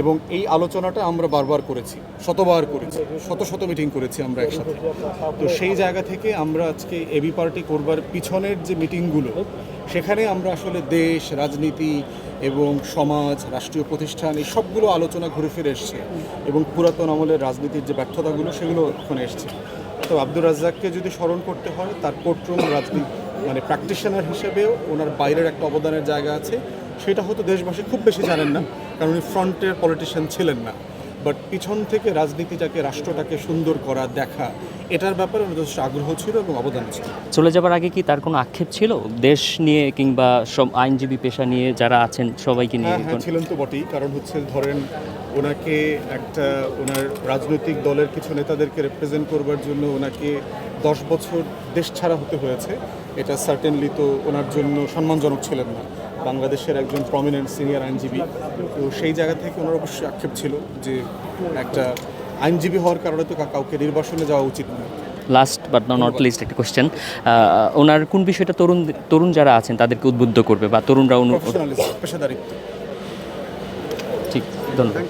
এবং এই আলোচনাটা আমরা বারবার করেছি, শতবার করেছি, শত শত মিটিং করেছি আমরা একসাথে। তো সেই জায়গা থেকে আমরা আজকে এবি পার্টি করবার পিছনের যে মিটিংগুলো সেখানে আমরা আসলে দেশ, রাজনীতি এবং সমাজ, রাষ্ট্রীয় প্রতিষ্ঠান, এই সবগুলো আলোচনা ঘুরে ফিরে এসছে এবং পুরাতন আমলের রাজনীতির যে ব্যর্থতাগুলো, সেগুলো ওখানে এসছে। তো আব্দুর রাজ্জাককে যদি স্মরণ করতে হয়, তার কোর্টরুম রাজনীতি মানে প্র্যাকটিশনার হিসেবেও ওনার বাইরের একটা অবদানের জায়গা আছে। সেটা হয়তো দেশবাসী খুব বেশি জানেন না, কারণ উনি ফ্রন্টের পলিটিশিয়ান ছিলেন না। বাট পিছন থেকে রাজনীতিটাকে রাষ্ট্রটাকে সুন্দর করা দেখা এটার ব্যাপারে ওনার যথেষ্ট আগ্রহ ছিল এবং অবদান ছিল। চলে যাবার আগে কি তার কোনো আক্ষেপ ছিল? দেশ নিয়ে কিংবা সব আইনজীবী পেশা নিয়ে যারা আছেন সবাইকে নিয়ে হ্যাঁ হ্যাঁ ছিলেন তো বটেই। কারণ হচ্ছে ধরেন ওনাকে একটা ওনার রাজনৈতিক দলের কিছু নেতাদেরকে রিপ্রেজেন্ট করবার জন্য ওনাকে দশ বছর দেশ ছাড়া হতে হয়েছে। এটা সার্টেনলি তো ওনার জন্য সম্মানজনক ছিলেন না। বাংলাদেশের একজন প্রমিনেন্ট সিনিয়র আইনজীবী। তো সেই জায়গা থেকে ওনার অবশ্যই আক্ষেপ ছিল যে একটা আইনজীবী হওয়ার কারণে তো কাউকে নির্বাসনে যাওয়া উচিত না। লাস্ট বাট নট লিস্ট একটা কোয়েশ্চেন ওনার কোন বিষয়টা তরুণ তরুণ যারা আছেন তাদেরকে উদ্বুদ্ধ করবে বা তরুণরা অনু প্রফেশনালিজম পেশাদারিত্ব। ঠিক ধন্যবাদ।